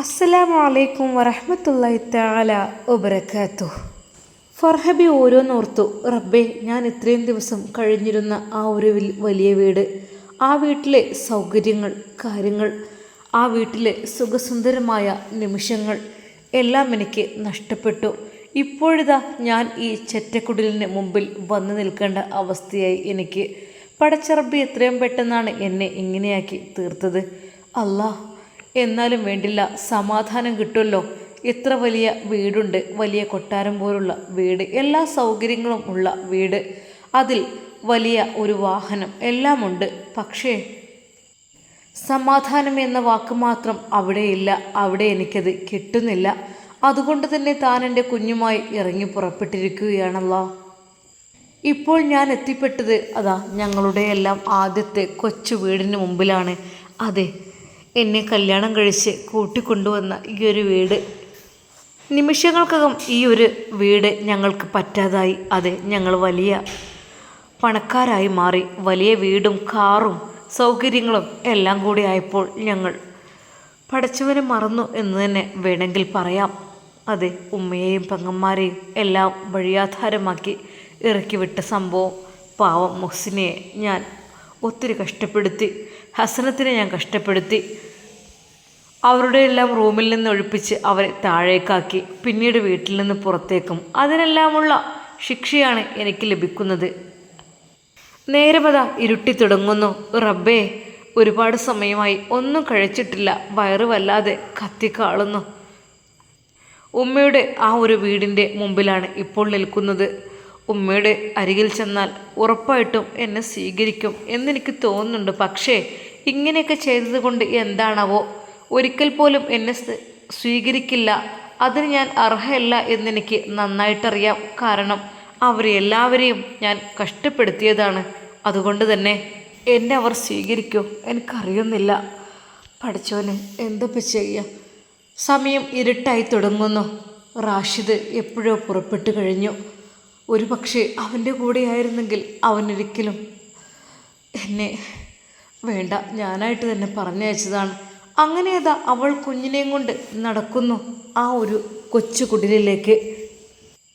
അസ്സലാമു അലൈക്കും തആല വബറകാതുഹു. ഫർഹബി ഓരോന്നോർത്തു റബ്ബേ ഞാൻ ഇത്രയും ദിവസം കഴിഞ്ഞിരുന്ന ആ ഒരു വലിയ വീട് ആ വീട്ടിലെ സൗകര്യങ്ങൾ കാര്യങ്ങൾ ആ വീട്ടിലെ സുഖസുന്ദരമായ നിമിഷങ്ങൾ എല്ലാം എനിക്ക് നഷ്ടപ്പെട്ടു. ഇപ്പോഴിതാ ഞാൻ ഈ ചെറ്റക്കുടലിന് മുമ്പിൽ വന്നു നിൽക്കേണ്ട അവസ്ഥയായി എനിക്ക്. പടച്ചറബി എത്രയും പെട്ടെന്നാണ് എന്നെ ഇങ്ങനെയാക്കി തീർത്തത്. അല്ലാ എന്നാലും വേണ്ടില്ല. സമാധാനം കിട്ടുമല്ലോ. ഇത്ര വലിയ വീടുണ്ട്. വലിയ കൊട്ടാരം പോലുള്ള വീട്. എല്ലാ സൗകര്യങ്ങളും ഉള്ള വീട്. അതിൽ വലിയ ഒരു വാഹനം എല്ലാമുണ്ട് പക്ഷേ സമാധാനം എന്ന വാക്ക് മാത്രം അവിടെയില്ല. അവിടെ എനിക്കത് കിട്ടുന്നില്ല. അതുകൊണ്ട് തന്നെ താൻ എന്റെ കുഞ്ഞുമായി ഇറങ്ങി പുറപ്പെട്ടിരിക്കുകയാണല്ലോ. ഇപ്പോൾ ഞാൻ എത്തിപ്പെട്ടത് അതാ ഞങ്ങളുടെ എല്ലാം ആദ്യത്തെ കൊച്ചു വീടിന് മുമ്പിലാണ്. അതെ എന്നെ കല്യാണം കഴിച്ച് കൂട്ടിക്കൊണ്ടുവന്ന ഈ ഒരു വീട്. നിമിഷങ്ങൾക്കകം ഈ ഒരു വീട് ഞങ്ങൾക്ക് പറ്റാതായി. അതെ ഞങ്ങൾ വലിയ പണക്കാരായി മാറി. വലിയ വീടും കാറും സൗകര്യങ്ങളും എല്ലാം കൂടി ആയപ്പോൾ ഞങ്ങൾ പഠിച്ചവനെ മറന്നു എന്ന് തന്നെ വേണമെങ്കിൽ പറയാം. അതെ ഉമ്മയെയും പെങ്ങന്മാരെയും എല്ലാം വഴിയാധാരമാക്കി ഇറക്കി വിട്ട സംഭവം. പാവം മുഹ്സിനെ ഞാൻ ഒത്തിരി കഷ്ടപ്പെടുത്തി. ഹസനത്തിനെ ഞാൻ കഷ്ടപ്പെടുത്തി. അവരുടെ എല്ലാം റൂമിൽ നിന്ന് ഒഴിപ്പിച്ച് അവരെ താഴേക്കാക്കി. പിന്നീട് വീട്ടിൽ നിന്ന് പുറത്തേക്കും. അതിനെല്ലാമുള്ള ശിക്ഷയാണ് എനിക്ക് ലഭിക്കുന്നത്. നേരമത ഇരുട്ടി തുടങ്ങുന്നു. റബ്ബേ ഒരുപാട് സമയമായി ഒന്നും കഴിച്ചിട്ടില്ല. വയറ് വല്ലാതെ കത്തിക്കാളുന്നു ഉമ്മയുടെ ആ ഒരു വീടിന്റെ മുമ്പിലാണ് ഇപ്പോൾ നിൽക്കുന്നത്. ഉമ്മയുടെ അരികിൽ ചെന്നാൽ ഉറപ്പായിട്ടും എന്നെ സ്വീകരിക്കും എന്നെനിക്ക് തോന്നുന്നുണ്ട്. പക്ഷേ ഇങ്ങനെയൊക്കെ ചെയ്തതുകൊണ്ട് എന്താണവോ? ഒരിക്കൽ പോലും എന്നെ സ്വീകരിക്കില്ല. അതിന് ഞാൻ അർഹയല്ല എന്നെനിക്ക് നന്നായിട്ടറിയാം. കാരണം അവരെല്ലാവരെയും ഞാൻ കഷ്ടപ്പെടുത്തിയതാണ്. അതുകൊണ്ട് തന്നെ എന്നെ അവർ സ്വീകരിക്കും? എനിക്കറിയുന്നില്ല. പഠിച്ചോന് എന്തൊക്കെ ചെയ്യാം? സമയം ഇരുട്ടായി തുടങ്ങുന്നു. റാഷിദ് എപ്പോഴോ പുറപ്പെട്ടു കഴിഞ്ഞു. ഒരു പക്ഷേ അവന്റെ കൂടെയായിരുന്നെങ്കിൽ അവനൊരിക്കലും എന്നെ വേണ്ട ഞാനായിട്ട് തന്നെ പറഞ്ഞയച്ചതാണ്. അങ്ങനെ അതാ അവൾ കുഞ്ഞിനെയും കൊണ്ട് നടക്കുന്നു ആ ഒരു കൊച്ചു കുടിലിലേക്ക്.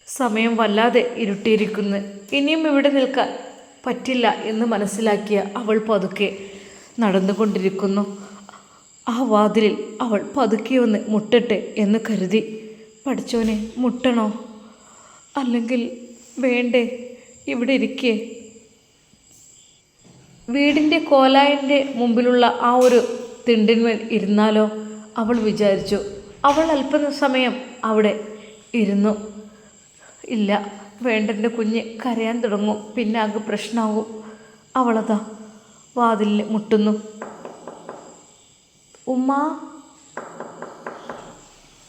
സമയം വല്ലാതെ ഇരുട്ടിയിരിക്കുന്നു. ഇനിയും ഇവിടെ നിൽക്കാൻ പറ്റില്ല എന്ന് മനസ്സിലാക്കിയ അവൾ പതുക്കെ നടന്നുകൊണ്ടിരിക്കുന്നു. ആ വാതിലിൽ അവൾ പതുക്കെ ഒന്ന് മുട്ടട്ടെ എന്ന് കരുതി. പഠിച്ചോനെ മുട്ടണോ? അല്ലെങ്കിൽ വേണ്ടേ? ഇവിടെ ഇരിക്കേ. വീടിന്റെ കോലായന്റെ മുമ്പിലുള്ള ആ ഒരു തിണ്ടിന്മേൽ ഇരുന്നാലോ? അവൾ വിചാരിച്ചു. അവൾ അല്പസമയം അവിടെ ഇരുന്നു. ഇല്ല വേണ്ടന്റെ കുഞ്ഞ് കരയാൻ തുടങ്ങും. പിന്നെ ആകെ പ്രശ്നമാകും അവളതാ വാതിലിൽ മുട്ടുന്നു. ഉമ്മ.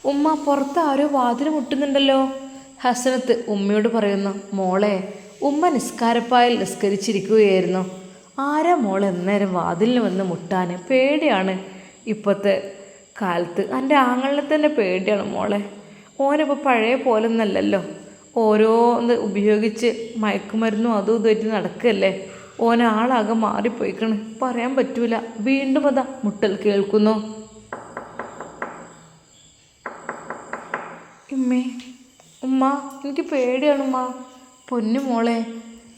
ഉമ്മ പുറത്ത് ആരോ വാതിൽ മുട്ടുന്നുണ്ടല്ലോ. ഹസനത്ത് ഉമ്മയോട് പറയുന്നു മോളെ ഉമ്മ നിസ്കാരപ്പായിൽ നിസ്കരിച്ചിരിക്കുകയായിരുന്നു. ആരാ മോളെ എന്നേരം വാതിലിന് വന്ന് മുട്ടാൻ? പേടിയാണ്. ഇപ്പോഴത്തെ കാലത്ത് എന്റെ ആങ്ങളിൽ തന്നെ പേടിയാണ് മോളെ. ഓനിപ്പോൾ പഴയ പോലെ ഒന്നല്ലല്ലോ ഓരോന്ന് ഉപയോഗിച്ച് മയക്കുമരുന്നും അതും ഇതുമായിട്ട് നടക്കല്ലേ? ഓനാളാകെ മാറിപ്പോയിക്കണ്. പറയാൻ പറ്റൂല. വീണ്ടും അതാ മുട്ടൽ കേൾക്കുന്നു. ഉമ്മേ ഉമ്മ എനിക്ക് പേടിയാണ് ഉമ്മ. പൊന്നു മോളെ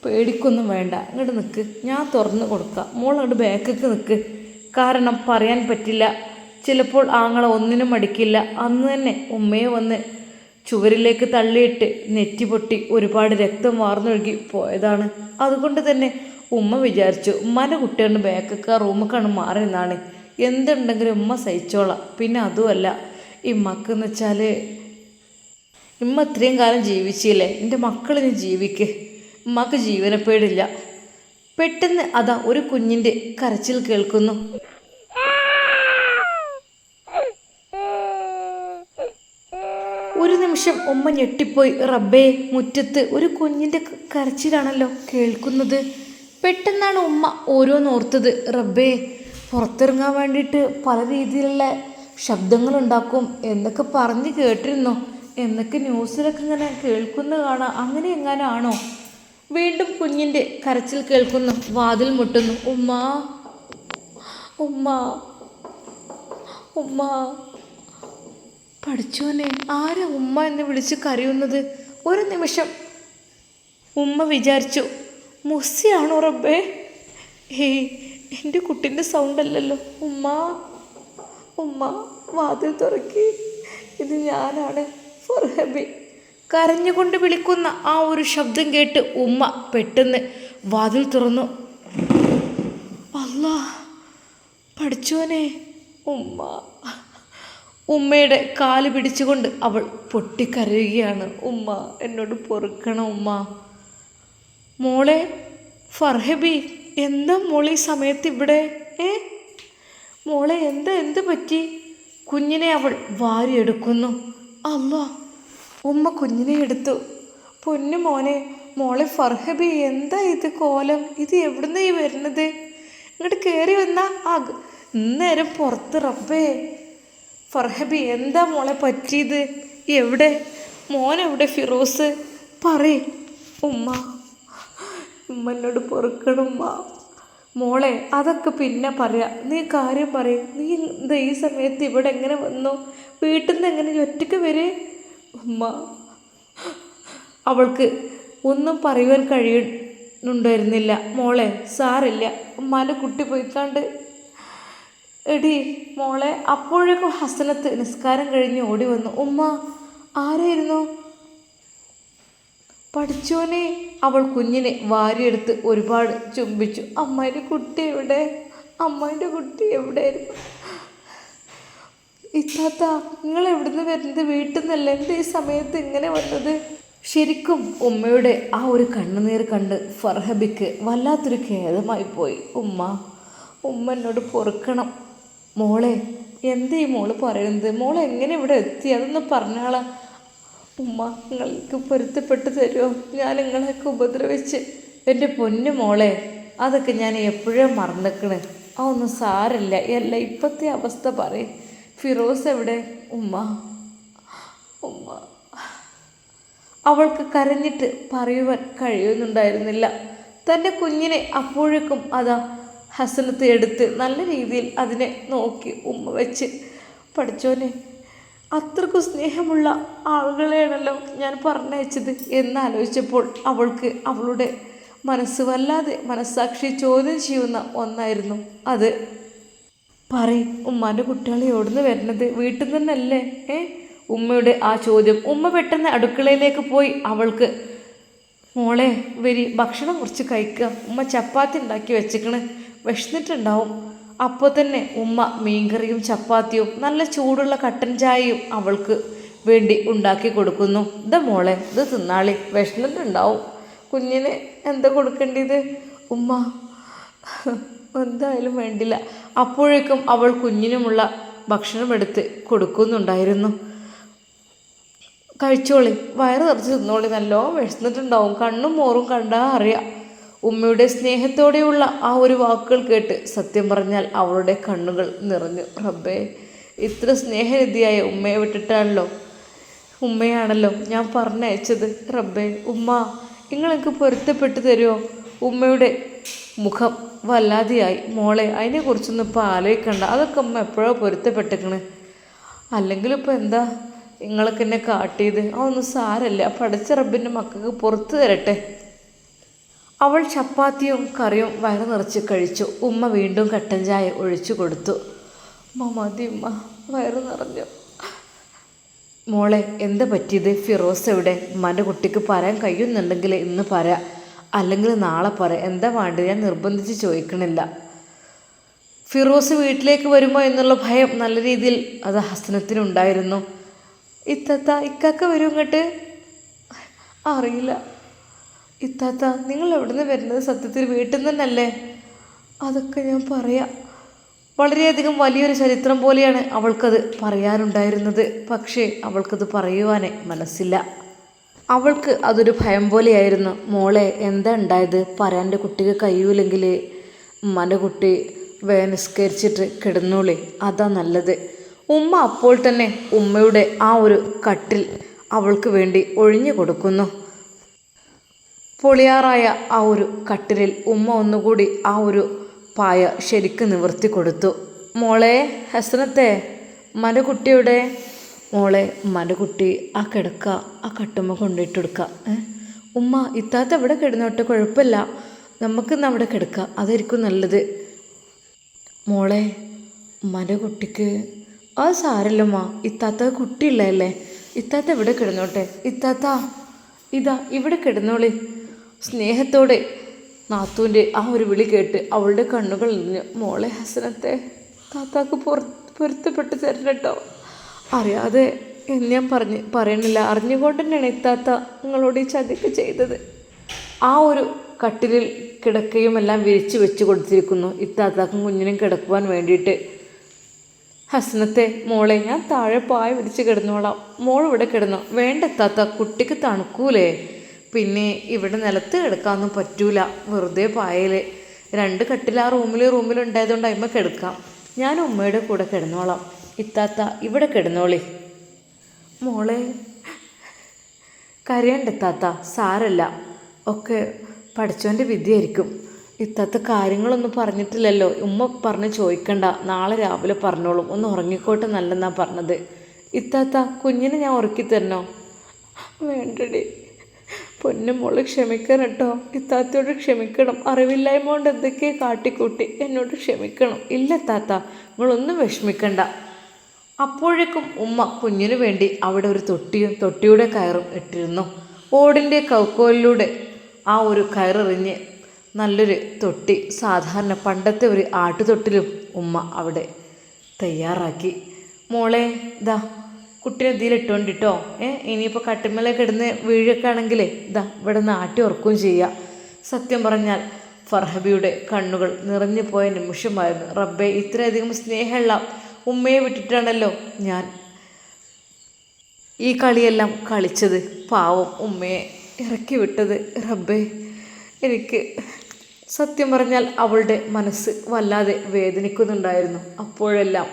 പേടിക്കൊന്നും വേണ്ട. ഇങ്ങോട്ട് നിൽക്ക് ഞാൻ തുറന്ന് കൊടുക്കാം. മോൾ അങ്ങോട്ട് ബാക്കിക്ക് നിൽക്ക് കാരണം പറയാൻ പറ്റില്ല. ചിലപ്പോൾ ആങ്ങളെ ഒന്നിനും മടിക്കില്ല. അന്ന് തന്നെ ഉമ്മയെ വന്ന് ചുവരിലേക്ക് തള്ളിയിട്ട് നെറ്റി പൊട്ടി ഒരുപാട് രക്തം വാർന്നൊഴുകി പോയതാണ്. അതുകൊണ്ട് തന്നെ ഉമ്മ വിചാരിച്ചു ഉമ്മാന്റെ കുട്ടികളുടെ ബാക്കൊക്കെ ആ റൂമൊക്കെയാണ് മാറി എന്തുണ്ടെങ്കിലും ഉമ്മ സഹിച്ചോളാം. പിന്നെ അതുമല്ല ഈ മക്കെന്ന് വെച്ചാൽ ഇമ്മ ഇത്രയും കാലം ജീവിച്ചില്ലേ? എന്റെ മക്കളിന് ജീവിക്ക്. ഉമ്മക്ക് ജീവനപ്പേടില്ല. പെട്ടെന്ന് അതാ ഒരു കുഞ്ഞിന്റെ കരച്ചിൽ കേൾക്കുന്നു. ഒരു നിമിഷം ഉമ്മ ഞെട്ടിപ്പോയി. റബ്ബേ മുറ്റത്ത് ഒരു കുഞ്ഞിന്റെ കരച്ചിലാണല്ലോ കേൾക്കുന്നത്. പെട്ടെന്നാണ് ഉമ്മ ഓരോന്നോർത്തത് റബ്ബേ പുറത്തിറങ്ങാൻ വേണ്ടിയിട്ട് പല രീതിയിലുള്ള ശബ്ദങ്ങളുണ്ടാക്കും എന്നൊക്കെ പറഞ്ഞ് കേട്ടിരുന്നു. എന്നൊക്കെ ന്യൂസിലൊക്കെ ഇങ്ങനെ കേൾക്കുന്ന കാണാം. അങ്ങനെ എങ്ങാനാണോ? വീണ്ടും കുഞ്ഞിന്റെ കരച്ചിൽ കേൾക്കുന്നു. വാതിൽ മുട്ടുന്നു. ഉമ്മ ഉമ്മ ഉമ്മ. പഠിച്ചോനെ ആരാ ഉമ്മ എന്ന് വിളിച്ച് കരയുന്നത്? ഒരു നിമിഷം. ഉമ്മ വിചാരിച്ചു മുസ്സിയാണോ റബ്ബേ? ഏയ് എന്റെ കുട്ടിന്റെ സൗണ്ട് അല്ലല്ലോ. ഉമ്മ ഉമ്മ വാതിൽ തുറക്കി. ഇത് ഞാനാണ്. ഫർഹബി കരഞ്ഞുകൊണ്ട് വിളിക്കുന്ന ആ ഒരു ശബ്ദം കേട്ട് ഉമ്മ പെട്ടെന്ന് വാതിൽ തുറന്നു. അല്ലാ പഠിച്ചോനെ. ഉമ്മ. ഉമ്മയുടെ കാൽ പിടിച്ചുകൊണ്ട് അവൾ പൊട്ടിക്കരയുകയാണ്. ഉമ്മ എന്നോട് പൊറുക്കണം ഉമ്മ. മോളെ ഫർഹബി എന്താ മോളെ ഈ സമയത്ത് ഇവിടെ? ഏ? മോളെ എന്താ എന്ത് പറ്റി? കുഞ്ഞിനെ അവൾ വാരിയെടുക്കുന്നു. അല്ല ഉമ്മ കുഞ്ഞിനെ എടുത്തു. പൊന്നു മോനെ മോളെ ഫർഹബി എന്താ ഇത് കോലം? ഇത് എവിടുന്ന ഈ വരുന്നത്? ഇങ്ങോട്ട് കയറി വന്നാ ആ ഇന്നേരം പുറത്ത് റബ്ബേ. ഫർഹബി എന്താ മോളെ പറ്റിയത്? എവിടെ? മോനെവിടെ ഫിറോസ് പറയേ. ഉമ്മ ഉമ്മ എന്നോട് പൊറുക്കണുമ്മ മോളെ അതൊക്കെ പിന്നെ പറയാം. നീ കാര്യം പറയും. നീ എന്താ ഈ സമയത്ത് ഇവിടെ എങ്ങനെ വന്നു? വീട്ടിൽ നിന്ന് എങ്ങനെ ഒറ്റയ്ക്ക് വരെ? ഉമ്മ അവൾക്ക് ഒന്നും പറയുവാൻ കഴിയുന്നുണ്ടായിരുന്നില്ല. മോളെ സാറില്ല. ഉമ്മാന്റെ കുട്ടി പോയിക്കാണ്ട്. എടി മോളെ അപ്പോഴേക്കും ഹസനത്ത് നിസ്കാരം കഴിഞ്ഞ് ഓടി വന്നു. ഉമ്മ ആരായിരുന്നു? പഠിച്ചോനെ. അവൾ കുഞ്ഞിനെ വാരിയെടുത്ത് ഒരുപാട് ചുംബിച്ചു. അമ്മേന്റെ കുട്ടി എവിടെ? അമ്മേന്റെ കുട്ടി എവിടെയായിരുന്നു? ഇത്താത്ത നിങ്ങൾ എവിടുന്ന് വരുന്നത്? വീട്ടിൽ നിന്നല്ല എന്താ ഈ സമയത്ത് ഇങ്ങനെ വന്നത്? ശരിക്കും ഉമ്മയുടെ ആ ഒരു കണ്ണുനീർ കണ്ട് ഫർഹബിക്ക് വല്ലാത്തൊരു ഖേദമായി പോയി. ഉമ്മ ഉമ്മ എന്നോട് പൊറുക്കണം. മോളെ എന്താ മോൾ പറയുന്നത്? മോൾ എങ്ങനെ ഇവിടെ എത്തി? അതൊന്ന് പറഞ്ഞാളാ. ഉമ്മ നിങ്ങൾക്ക് പൊരുത്തപ്പെട്ട് തരുമോ ഞാൻ നിങ്ങളെയൊക്കെ ഉപദ്രവിച്ച്. എന്റെ പൊന്നു മോളെ അതൊക്കെ ഞാൻ എപ്പോഴും മറന്നിക്കണ്? അതൊന്നും സാരല്ല അല്ല ഇപ്പോഴത്തെ അവസ്ഥ പറയും. ഫിറോസ് എവിടെ? ഉമ്മ. ഉമ്മ. അവൾക്ക് കരഞ്ഞിട്ട് പറയുവാൻ കഴിയുന്നുണ്ടായിരുന്നില്ല. തന്റെ കുഞ്ഞിനെ അപ്പോഴേക്കും അതാ ഹസനത്ത് എടുത്ത് നല്ല രീതിയിൽ അതിനെ നോക്കി ഉമ്മ വെച്ച് പഠിച്ചോനെ അത്രക്കും സ്നേഹമുള്ള ആളുകളെയാണല്ലോ ഞാൻ പറഞ്ഞയച്ചത് എന്നാലോചിച്ചപ്പോൾ അവൾക്ക് അവളുടെ മനസ്സ് വല്ലാതെ മനസ്സാക്ഷി ചോദ്യം ചെയ്യുന്ന ഒന്നായിരുന്നു അത്. പറയും ഉമ്മാന്റെ കുട്ടികളെ എവിടുന്ന് വരുന്നത്? വീട്ടിൽ നിന്നല്ലേ? ഏ? ഉമ്മയുടെ ആ ചോദ്യം. ഉമ്മ പെട്ടെന്ന് അടുക്കളയിലേക്ക് പോയി. അവൾക്ക് മോളെ വരി ഭക്ഷണം കുറച്ച് കഴിക്കുക ഉമ്മ ചപ്പാത്തി ഉണ്ടാക്കി വെച്ചിക്കണ്. വിശന്നിട്ടുണ്ടാവും. അപ്പോൾ തന്നെ ഉമ്മ മീൻകറിയും ചപ്പാത്തിയും നല്ല ചൂടുള്ള കട്ടൻ ചായയും അവൾക്ക് വേണ്ടി ഉണ്ടാക്കി കൊടുക്കുന്നു. ഇതാ മോളെ ഇത് തിന്നാളി. വിശന്നിട്ടുണ്ടാവും. കുഞ്ഞിന് എന്താ കൊടുക്കേണ്ടത്? ഉമ്മ എന്തായാലും വേണ്ടില്ല. അപ്പോഴേക്കും അവൾ കുഞ്ഞിനുമുള്ള ഭക്ഷണം എടുത്ത് കൊടുക്കുന്നുണ്ടായിരുന്നു. കഴിച്ചോളി വയറ് നിറച്ച് തിന്നോളി നല്ലോ വിശന്നിട്ടുണ്ടാവും കണ്ണും മോറും കണ്ടാ അറിയാം. ഉമ്മയുടെ സ്നേഹത്തോടെയുള്ള ആ ഒരു വാക്കുകൾ കേട്ട് സത്യം പറഞ്ഞാൽ അവളുടെ കണ്ണുകൾ നിറഞ്ഞു. റബ്ബേ ഇത്ര സ്നേഹനിധിയായ ഉമ്മയെ വിട്ടിട്ടാണല്ലോ ഉമ്മയാണല്ലോ ഞാൻ പറഞ്ഞയച്ചത്. റബ്ബേ ഉമ്മ നിങ്ങളെനിക്ക് പൊരുത്തപ്പെട്ട് തരുമോ ഉമ്മയുടെ മുഖം വല്ലാതെയായി. മോളെ അതിനെക്കുറിച്ചൊന്നും ഇപ്പോൾ ആലോചിക്കണ്ട. അതൊക്കെ അമ്മ എപ്പോഴോ പൊരുത്തപ്പെട്ടിക്കണ് അല്ലെങ്കിൽ ഇപ്പോൾ എന്താ നിങ്ങളൊക്കെ എന്നെ കാട്ടിയത്? അതൊന്നും സാരല്ല പഠിച്ച റബ്ബിന്റെ മക്കൾക്ക് പുറത്തു തരട്ടെ. അവൾ ചപ്പാത്തിയും കറിയും വയറ് നിറച്ച് കഴിച്ചു. ഉമ്മ വീണ്ടും കട്ടൻ ചായ ഒഴിച്ചു കൊടുത്തു. ഉമ്മ ഉമ്മ. വയറ് നിറഞ്ഞു. മോളെ എന്താ പറ്റിയത്? ഫിറോസ് എവിടെ? ഉമ്മാന്റെ കുട്ടിക്ക് പറയാൻ കഴിയുന്നുണ്ടെങ്കിൽ ഇന്ന് പറയാം. അല്ലെങ്കിൽ നാളെ പറ എന്താ വേണ്ട ഞാൻ നിർബന്ധിച്ച് ചോദിക്കണില്ല. ഫിറോസ് വീട്ടിലേക്ക് വരുമോ എന്നുള്ള ഭയം നല്ല രീതിയിൽ അത് ഹസനത്തിനുണ്ടായിരുന്നു ഇത്തത്ത ഇക്കാക്ക വരും ഇങ്ങോട്ട്? അറിയില്ല. ഇത്താത്ത നിങ്ങൾ എവിടെ നിന്ന് വരുന്നത്? സത്യത്തിൽ വീട്ടിൽ നിന്നല്ലേ? അതൊക്കെ ഞാൻ പറയാം. വളരെയധികം വലിയൊരു ചരിത്രം പോലെയാണ് അവൾക്കത് പറയാനുണ്ടായിരുന്നത്. പക്ഷേ അവൾക്കത് പറയുവാനേ മനസ്സില്ല. അവൾക്ക് അതൊരു ഭയം പോലെയായിരുന്നു. മോളെ എന്താ ഉണ്ടായത്? പറയാന്റെ കുട്ടിക്ക് കഴിയൂലെങ്കിൽ ഉമ്മാന്റെ കുട്ടി വേ നിസ്കരിച്ചിട്ട് കിടന്നോളി. അതാ നല്ലത്. ഉമ്മ അപ്പോൾ തന്നെ ഉമ്മയുടെ ആ ഒരു കട്ടിൽ അവൾക്ക് വേണ്ടി ഒഴിഞ്ഞു കൊടുക്കുന്നു. പൊളിയാറായ ആ ഒരു കട്ടിലിൽ ഉമ്മ ഒന്നുകൂടി ആ ഒരു പായ ശരിക്ക് നിവർത്തി കൊടുത്തു. മോളെ ഹസനത്തെ മന കുട്ടിയുടെ മോളെ ഉമ്മാന്റെ ആ കിടക്ക ആ കട്ടുമ്മ കൊണ്ടിട്ട് കൊടുക്കുക ഉമ്മ ഇത്താത്ത അവിടെ കിടന്നോട്ടെ കുഴപ്പമില്ല. നമുക്കിന്ന് അവിടെ കിടക്കാം. അതായിരിക്കും നല്ലത്. മോളെ ഉമ്മാന്റെ അത് സാരല്ലമ്മ ഇത്താത്ത കുട്ടിയില്ലല്ലേ? ഇത്താത്ത ഇവിടെ കിടന്നോട്ടെ? ഇത്താത്ത ഇതാ ഇവിടെ കിടന്നോളി. സ്നേഹത്തോടെ നാത്തൂന്റെ ആ ഒരു വിളി കേട്ട് അവളുടെ കണ്ണുകൾ നിറഞ്ഞു മോളെ ഹസനത്തെ താത്താക്ക് പുറ പൊരുത്തപ്പെട്ട് തരണം കേട്ടോ അറിയാതെ എന്ന് ഞാൻ പറഞ്ഞ് പറയണില്ല. അറിഞ്ഞുകൊണ്ട് തന്നെയാണ് ഇത്താത്ത നിങ്ങളോട് ഈ ചതിക്ക് ചെയ്തത്. ആ ഒരു കട്ടിലിൽ കിടക്കയും എല്ലാം വിരിച്ച് വെച്ച് കൊടുത്തിരിക്കുന്നു ഇത്താത്താക്കും കുഞ്ഞിനും കിടക്കുവാൻ വേണ്ടിയിട്ട്. ഹസനത്തെ മോളെ ഞാൻ താഴെ പായ വിരിച്ച് കിടന്നോളാം. മോൾ ഇവിടെ കിടന്നു. വേണ്ടെത്താത്ത കുട്ടിക്ക് തണുക്കൂലേ. പിന്നെ ഇവിടെ നിലത്ത് കിടക്കാനൊന്നും പറ്റൂല. വെറുതെ പായൽ രണ്ട് കട്ടിൽ ആ റൂമിൽ റൂമിലുണ്ടായതുകൊണ്ട് അതിമ്മ കിടക്കാം. ഞാൻ ഉമ്മയുടെ കൂടെ കിടന്നോളാം. ഇത്താത്ത ഇവിടെ കിടന്നോളി. മോളെ കരയണ്ട ഇത്താത്ത സാരല്ല. ഒക്കെ പഠിച്ചവന്റെ വിദ്യയായിരിക്കും ഇത്താത്ത കാര്യങ്ങളൊന്നും പറഞ്ഞിട്ടില്ലല്ലോ. ഉമ്മ പറഞ്ഞ് ചോദിക്കണ്ട. നാളെ രാവിലെ പറഞ്ഞോളും. ഒന്ന് ഉറങ്ങിക്കോട്ടെ നല്ലെന്നാ പറഞ്ഞത്. ഇത്താത്ത കുഞ്ഞിനെ ഞാൻ ഉറക്കി തരണോ? വേണ്ടടി. പൊന്നുമോൾ ക്ഷമിക്കണം കേട്ടോ. ഇത്താത്തയോട് ക്ഷമിക്കണം. അറിവില്ലായ്മ കൊണ്ട് എന്തൊക്കെ കാട്ടിക്കൂട്ടി. എന്നോട് ക്ഷമിക്കണം. ഇല്ല താത്ത നിങ്ങളൊന്നും വിഷമിക്കണ്ട. അപ്പോഴേക്കും ഉമ്മ കുഞ്ഞിനു വേണ്ടി അവിടെ ഒരു തൊട്ടിയും തൊട്ടിയുടെ കയറും ഇട്ടിരുന്നു. ഓടിന്റെ കൗക്കോലിലൂടെ ആ ഒരു കയറെറിഞ്ഞ് നല്ലൊരു തൊട്ടി സാധാരണ പണ്ടത്തെ ഒരു ആട്ടുതൊട്ടിലും ഉമ്മ അവിടെ തയ്യാറാക്കി. മോളെ ഇതാ കുട്ടിനെ ഇതിലിട്ടോണ്ടിട്ടോ ഏ ഇനിയിപ്പോൾ കട്ടിമല കിടന്ന് വീഴൊക്കെ ആണെങ്കിൽ ഇതാ ഇവിടെ നിന്ന് ആട്ടി ഉറക്കുകയും ചെയ്യുക സത്യം പറഞ്ഞാൽ ഫർഹബിയുടെ കണ്ണുകൾ നിറഞ്ഞു പോയ നിമിഷമായിരുന്നു. റബ്ബെ ഇത്രയധികം സ്നേഹമുള്ള ഉമ്മയെ വിട്ടിട്ടാണല്ലോ ഞാൻ ഈ കളിയെല്ലാം കളിച്ചത്. പാവം ഉമ്മയെ ഇറക്കി വിട്ടത്. റബ്ബേ എനിക്ക് സത്യം പറഞ്ഞാൽ അവളുടെ മനസ്സ് വല്ലാതെ വേദനിക്കുന്നുണ്ടായിരുന്നു. അപ്പോഴെല്ലാം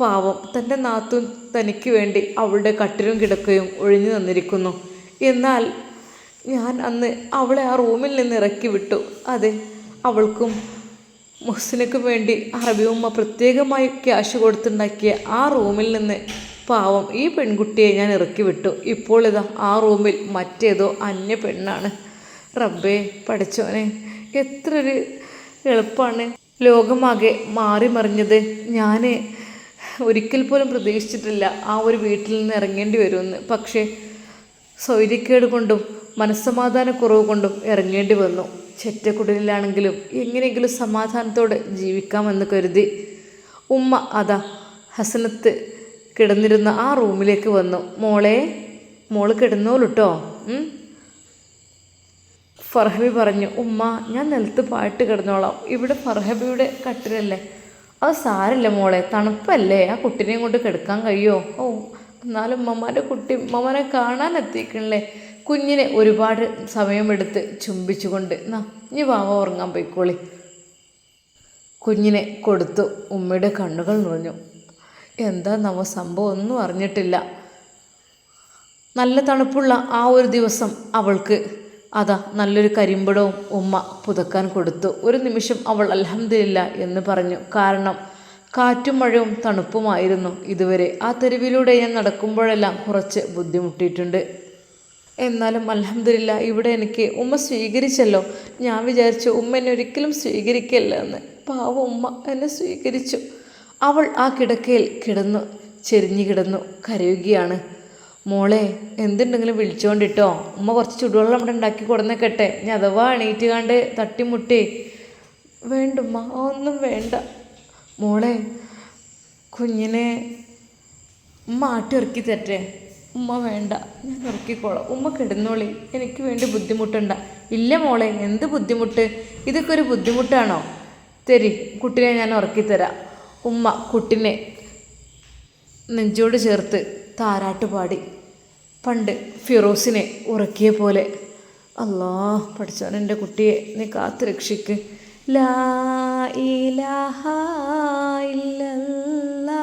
പാവം തന്റെ നാത്തും തനിക്ക് വേണ്ടി അവളുടെ കട്ടിലും കിടക്കുകയും ഒഴിഞ്ഞു തന്നിരിക്കുന്നു എന്നാൽ ഞാൻ അന്ന് അവളെ ആ റൂമിൽ നിന്ന് ഇറക്കി വിട്ടു. അതെ അവൾക്കും മുഹ്സിനക്കും വേണ്ടി അറബി ഉമ്മ പ്രത്യേകമായി ക്യാഷ് കൊടുത്തുണ്ടാക്കിയ ആ റൂമിൽ നിന്ന് പാവം ഈ പെൺകുട്ടിയെ ഞാൻ ഇറക്കി വിട്ടു. ഇപ്പോൾ ഇതാ ആ റൂമിൽ മറ്റേതോ അന്യ പെണ്ണാണ്. റബ്ബേ പഠിച്ചോനെ എത്ര ഒരു എളുപ്പമാണ് ലോകമാകെ മാറി മറിഞ്ഞത് ഞാൻ ഒരിക്കൽ പോലും പ്രതീക്ഷിച്ചിട്ടില്ല ആ ഒരു വീട്ടിൽ നിന്ന് ഇറങ്ങേണ്ടി വരുമെന്ന്. പക്ഷേ സൗര്യക്കേട് കൊണ്ടും മനസ്സമാധാനക്കുറവ് കൊണ്ടും ഇറങ്ങേണ്ടി വന്നു. ചെറ്റക്കുടലിലാണെങ്കിലും എങ്ങനെയെങ്കിലും സമാധാനത്തോടെ ജീവിക്കാമെന്ന് കരുതി ഉമ്മ അതാ ഹസനത്ത് കിടന്നിരുന്ന ആ റൂമിലേക്ക് വന്നു. മോളെ മോൾ കിടന്നോളൂട്ടോ? ഫർഹബി പറഞ്ഞു ഉമ്മ ഞാൻ നിലത്ത് പാട്ട് കിടന്നോളാം. ഇവിടെ ഫർഹബിയുടെ കട്ടിലല്ലേ? അത് സാരല്ല മോളെ തണുപ്പല്ലേ? ആ കുട്ടിനെയും കൊണ്ട് കിടക്കാൻ കഴിയുമോ ഓ എന്നാലും ഉമ്മമാരുടെ കുട്ടി ഉമ്മമാരെ കാണാൻ എത്തിക്കണല്ലേ കുഞ്ഞിനെ ഒരുപാട് സമയമെടുത്ത് ചുംബിച്ചുകൊണ്ട് നാ ഇനി വാവ ഉറങ്ങാൻ പോയിക്കോളി. കുഞ്ഞിനെ കൊടുത്തു ഉമ്മയുടെ കണ്ണുകൾ നിറഞ്ഞു. എന്താ നമ്മ സംഭവം ഒന്നും അറിഞ്ഞിട്ടില്ല. നല്ല തണുപ്പുള്ള ആ ഒരു ദിവസം അവൾക്ക് അതാ നല്ലൊരു കരിമ്പടവും ഉമ്മ പുതക്കാൻ കൊടുത്തു. ഒരു നിമിഷം അവൾ അലഹമില്ല എന്ന് പറഞ്ഞു. കാരണം കാറ്റും മഴയും തണുപ്പുമായിരുന്നു ഇതുവരെ. ആ തെരുവിലൂടെ ഞാൻ നടക്കുമ്പോഴെല്ലാം കുറച്ച് ബുദ്ധിമുട്ടിയിട്ടുണ്ട്. എന്നാലും അലഹമില്ല ഇവിടെ എനിക്ക് ഉമ്മ സ്വീകരിച്ചല്ലോ. ഞാൻ വിചാരിച്ചു ഉമ്മ എന്നെ ഒരിക്കലും സ്വീകരിക്കല്ല എന്ന് പാവ ഉമ്മ എന്നെ സ്വീകരിച്ചു. അവൾ ആ കിടക്കയിൽ കിടന്നു ചെരിഞ്ഞു കിടന്നു കരയുകയാണ്. മോളെ എന്തുണ്ടെങ്കിലും വിളിച്ചുകൊണ്ടിട്ടോ ഉമ്മ കുറച്ച് ചുടുവെള്ളം ഇവിടെ ഉണ്ടാക്കി കൊടുന്നേക്കട്ടെ. ഞാൻ അഥവാ എണീറ്റ് കണ്ട് തട്ടിമുട്ടി. വേണ്ടുമ്മ ഒന്നും വേണ്ട. മോളെ കുഞ്ഞിനെ ആട്ടി ഉറക്കി തരട്ടെ. ഉമ്മ വേണ്ട. ഞാൻ ഉറക്കിക്കോളാം. ഉമ്മ കിടന്നോളി. എനിക്ക് വേണ്ടി ബുദ്ധിമുട്ടുണ്ട. ഇല്ല മോളെ എന്ത് ബുദ്ധിമുട്ട്? ഇതൊക്കെ ഒരു ബുദ്ധിമുട്ടാണോ? തരി കുട്ടിനെ ഞാൻ ഉറക്കിത്തരാം. ഉമ്മ കുട്ടിനെ നെഞ്ചോട് ചേർത്ത് താരാട്ട് പാടി. പണ്ട് ഫിറോസിനെ ഉറക്കിയ പോലെ. അല്ലാ പഠിച്ചവൻ എന്റെ കുട്ടിയെ നീ കാത്തു രക്ഷിക്ക് ലാ ഇലാഹ ഇല്ലല്ലാ.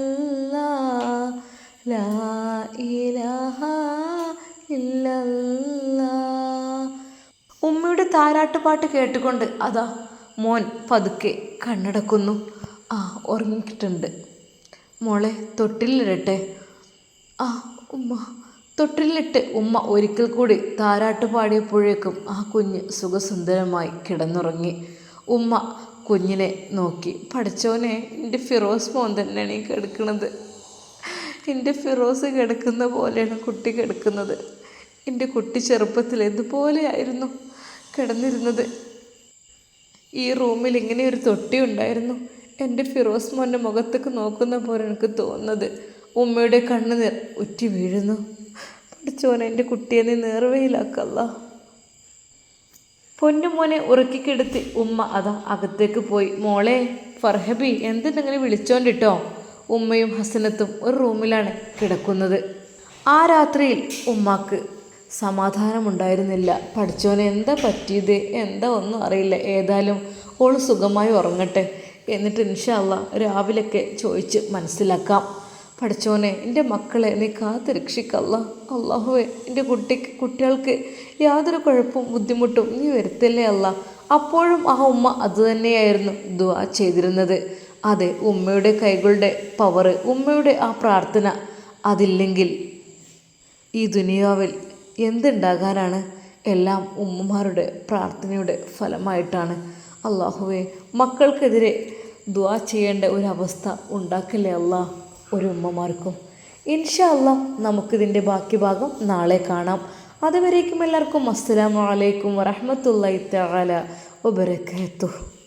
താരാട്ടുപാട്ട് കേട്ടുകൊണ്ട് അതാ മോൻ പതുക്കെ കണ്ണടക്കുന്നു. ആ ഉറങ്ങിയിട്ടുണ്ട് മോളെ തൊട്ടിലിടട്ടെ ആ ഉമ്മ തൊട്ടിലിട്ട് ഉമ്മ ഒരിക്കൽ കൂടി താരാട്ട് പാടിയപ്പോഴേക്കും ആ കുഞ്ഞ് സുഖസുന്ദരമായി കിടന്നുറങ്ങി. ഉമ്മ കുഞ്ഞിനെ നോക്കി. പഠിച്ചോനെ എന്റെ ഫിറോസ് മോൻ തന്നെയാണ് ഈ കിടക്കുന്നത് എന്റെ ഫിറോസ് കിടക്കുന്ന പോലെയാണ് കുട്ടി കിടക്കുന്നത്. എന്റെ കുട്ടി ചെറുപ്പത്തിൽ ഇതുപോലെയായിരുന്നു. കിടന്നിരുന്നത്. ഈ റൂമിൽ ഇങ്ങനെ ഒരു തൊട്ടി ഉണ്ടായിരുന്നു. എന്റെ ഫിറോസ് മോന്റെ മുഖത്തേക്ക് നോക്കുന്ന പോലെ എനിക്ക് തോന്നുന്നത്. ഉമ്മയുടെ കണ്ണ് നിർ ഉറ്റി വീഴുന്നു. പഠിച്ചോനെ എന്റെ കുട്ടിയെ നീ നേർവയിലാക്കല്ല. പൊന്നുമോനെ ഉറക്കിക്കെടുത്തി ഉമ്മ അതാ അകത്തേക്ക് പോയി. മോളെ ഫർഹബി എന്തിനെങ്ങനെ വിളിച്ചോണ്ടിട്ടോ? ഉമ്മയും ഹസനത്തും ഒരു റൂമിലാണ് കിടക്കുന്നത്. ആ രാത്രിയിൽ ഉമ്മാക്ക് സമാധാനമുണ്ടായിരുന്നില്ല. പഠിച്ചോനെ എന്താ പറ്റിയത്? എന്താ ഒന്നും അറിയില്ല. ഏതായാലും ഓൾ സുഖമായി ഉറങ്ങട്ടെ എന്നിട്ട് ഇൻഷാല്ല രാവിലെയൊക്കെ ചോദിച്ച് മനസ്സിലാക്കാം. പഠിച്ചോനെ എന്റെ മക്കളെ നീ കാത്ത് രക്ഷിക്കല്ല അള്ളാഹുവെ എന്റെ കുട്ടിക്ക് കുട്ടികൾക്ക് യാതൊരു കുഴപ്പവും ബുദ്ധിമുട്ടും നീ വരുത്തില്ലേ അല്ല. അപ്പോഴും ആ ഉമ്മ അതുതന്നെയായിരുന്നു ദുവാ ചെയ്തിരുന്നത്. അതെ ഉമ്മയുടെ കൈകളുടെ പവറ് ഉമ്മയുടെ ആ പ്രാർത്ഥന അതില്ലെങ്കിൽ ഈ ദുനിയാവിൽ എന്തുണ്ടാകാനാണ്? എല്ലാം ഉമ്മമാരുടെ പ്രാർത്ഥനയുടെ ഫലമായിട്ടാണ്. അള്ളാഹുവെ മക്കൾക്കെതിരെ ദുആ ചെയ്യേണ്ട ഒരവസ്ഥ ഉണ്ടാക്കില്ലേ അല്ല ഒരു ഉമ്മമാർക്കും? ഇൻഷാ നമുക്കിതിന്റെ ബാക്കി ഭാഗം നാളെ കാണാം. അതുവരേക്കും എല്ലാവർക്കും അസ്സലാമു അലൈക്കും വറഹ്മത്തുള്ളാഹി തആല വബറകാതുഹു.